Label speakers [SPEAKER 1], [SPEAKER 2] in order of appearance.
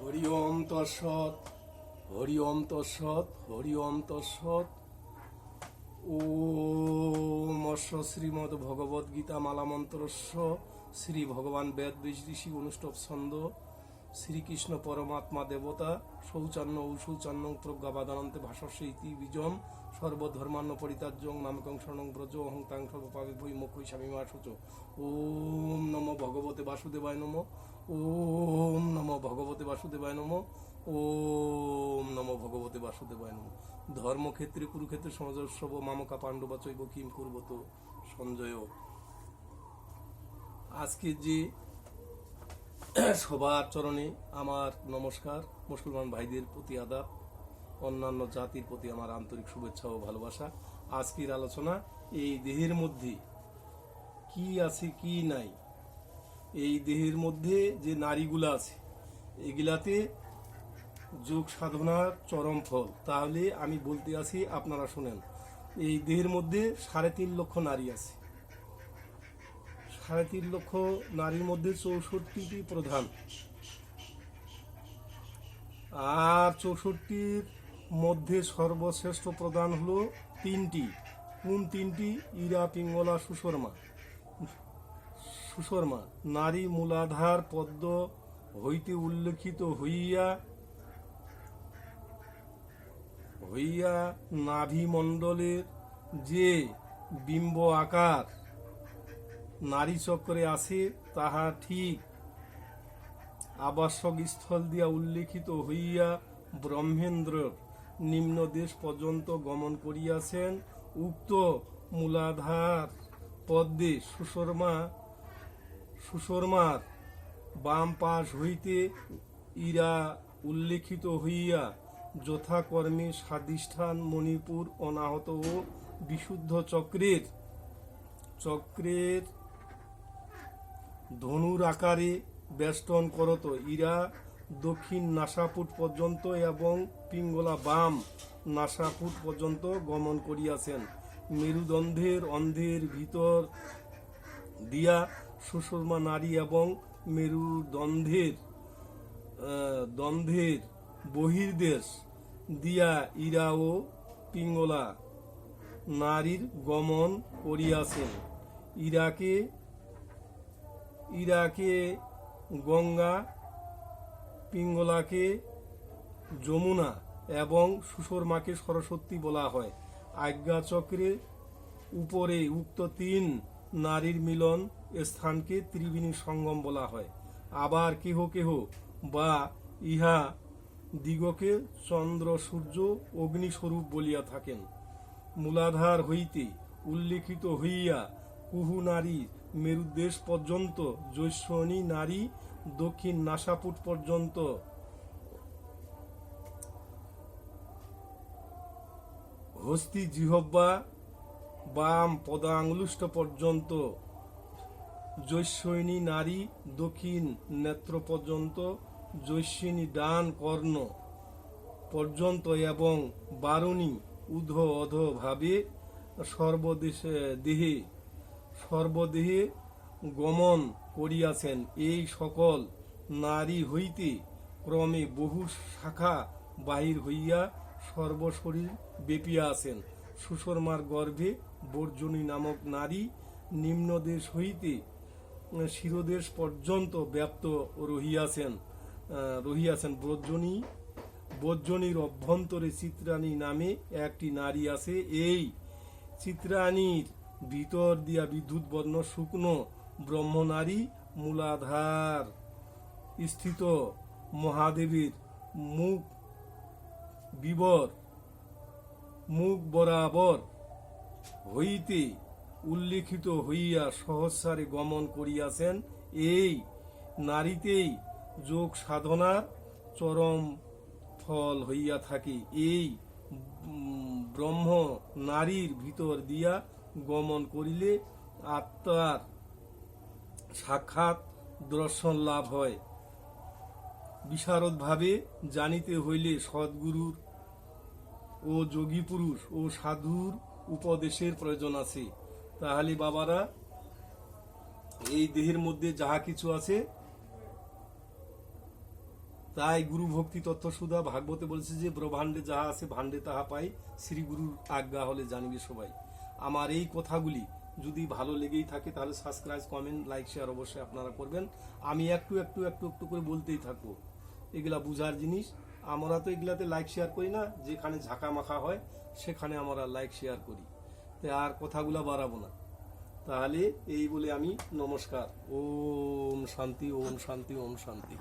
[SPEAKER 1] হরি ওম তৎসৎ, হরি ওম তৎসৎ, হরি ওম তৎসৎ। ওম অশ্ব শ্রীমদ ভগবদ গীতা মালা মন্ত্রস্য। শ্রী ভগবান বেদ ঋষি অনুষ্ঠব ছন্দ। শ্রীকৃষ্ণ পরমাত্মা দেবতা। শৌচান্ন ঔশৌচান্ন প্রজ্ঞাবাদানন্তে ভাষস্য ইতি বীজম। সর্বধর্মান্ন পরিত্যাজ্যং নামকং শরণং ব্রজ অহং তাং সর্বপাপে ভৈ মুখৈ স্বামীমা শুচ। ওম নম ভগবতে বাসুদেবায় নম। ওম নম ভগবতে বাসুদেবায় নম। ওম নম ভগবতে বাসুদেবায় নম। ধর্মক্ষেত্রে, কুরুক্ষেত্রে সমাজস্রব মামকা, পাণ্ডবা, চৈব, কিম কুর্বত সঞ্জয়। আজকে যে সবার চরণে আমার নমস্কার, মুসলমান ভাইদের প্রতি আদাব, অন্যান্য জাতির প্রতি আমার আন্তরিক শুভেচ্ছা ও ভালোবাসা। আজকের আলোচনা, এই দেহের মধ্যে কি আছে, কি নাই? এই দেহের মধ্যে যে নারীগুলো আছে, এগুলাতে যোগ সাধনার চরম ফল। তাহলে আমি বলতে আছি, আপনারা শোনেন, এই দেহের মধ্যে সাড়ে তিন লক্ষ নারী আছে। সাড়ে তিন লক্ষ নারীর মধ্যে চৌষট্টিটি প্রধান। আর চৌষট্টির মধ্যে সর্বশ্রেষ্ঠ প্রধান হলো তিনটি। কোন তিনটি? ইরা, পিঙ্গলা, সুশর্মা। সুশর্মা, নারী মূলাধার পদ্ম হইতে উল্লেখিত হইয়া হইয়া নাভিমণ্ডলের যে বিম্ব আকার নারী চক্রে আছে তাহা ঠিক আবাসক স্থল দিয়া উল্লেখিত হইয়া ব্রহ্মেন্দ্র নিম্ন দেশ পর্যন্ত গমন করিয়াছেন। উক্ত মূলাধার পদ্মে সুশর্মা সুশর্মার বাম পাশ হইতে ইরা উল্লেখিত হইয়া যথাকর্মে স্বাধিষ্ঠান মণিপুর অনাহত ও বিশুদ্ধ চক্রের চক্রের ধনুর আকারে বেষ্টন করত। ইরা দক্ষিণ নাসাপুট পর্যন্ত এবং পিঙ্গলা বাম নাসাপুট পর্যন্ত গমন করিয়াছেন। মেরুদণ্ডের অন্ধের ভিতর দিয়া সুষমা নারী এবং মেরুদণ্ডের দ্বন্দ্বের বহির্দেশ দিয়া ইরা ও পিঙ্গলা নারীর গমন করিয়াছেন। ইরাকে ইরাকে গঙ্গা, পিঙ্গলাকে যমুনা এবং সুশর্মাকে সরস্বতী বলা হয়। আজ্ঞাচক্রে উপরে উক্ত তিন নারীর মিলন স্থানকে ত্রিবেণী সঙ্গম বলা হয়। আবার কেহ কেহ বা ইহা দিগকে চন্দ্র, সূর্য, অগ্নিস্বরূপ বলিয়া থাকেন। মূলাধার হইতে উল্লেখিত হইয়া কুহু নারী মেরুদেশ পর্যন্ত জৈশ্বনী নারী দক্ষিণ নাসাপুট পর্যন্ত হস্তি জিহব্বা বাম পদাঙ্গুষ্ট পর্যন্ত জৈশ্বনী নারী দক্ষিণ নেত্র পর্যন্ত জৈশ্বিনী ডান কর্ণ পর্যন্ত এবং বারুণী উধ অধ ভাবে সর্বদেশে দেহে, সর্বদেহে গমন করিয়াছেন। এই সকল নারী হইতে ক্রমে বহু শাখা বাহির হইয়া সর্বশরীর বেপিয়া আছেন। সুশর্মার গর্ভে বর্জনী নামক নারী নিম্নদেশ হইতে শিরোদেশ পর্যন্ত ব্যাপ্ত রহিয়াছেন রহিয়াছেন ব্রজনী। বর্জনীর অভ্যন্তরে চিত্রাণী নামে একটি নারী আছে। এই চিত্রাণীর ভিতর দিয়া বিদ্যুৎ বর্ণ শুকনো ব্রহ্মনারী মূলাধার স্থিত মহাদেবীর মুখ বিবর মুখ বরাবর হইতে উল্লিখিত হইয়া সহস্রারে গমন করিয়াছেন, এই নারীতেই যোগ সাধনার চরম ফল হইয়া থাকে। এই ব্রহ্ম নারীর ভিতর দিয়া গমন করিলে আত্মার সাক্ষাৎ দর্শন লাভ হয়। বিশারদভাবে জানিতে হইলে সদ্গুরুর ও যোগী পুরুষ ও সাধুর উপদেশের প্রয়োজন আছে। তাহলে বাবারা, এই দেহের মধ্যে যাহা কিছু আছে, তাই গুরু ভক্তি তত্ত্ব সুধা ভাগবতে বলেছে যে, ব্রহ্মাণ্ডে যাহা আছে, ভাণ্ডে তাহা পাই। শ্রী গুরুর আজ্ঞা হলে জানিবে সবাই। আমার এই কথাগুলি যদি ভালো লেগেই থাকে, তাহলে সাবস্ক্রাইব কমেন্ট লাইক শেয়ার অবশ্যই আপনারা করবেন। আমি একটু একটু একটু একটু করে বলতেই থাকব। এগুলা বুঝার জিনিস। আমরা তো এগুলাতে লাইক শেয়ার করি না। যেখানে ঝাঁকা মাখা হয়, সেখানে আমরা লাইক শেয়ার করি। তাই আর কথাগুলা বাড়াবো না। তাহলে এই বলে আমি নমস্কার। ওম শান্তি ওম শান্তি ওম শান্তি।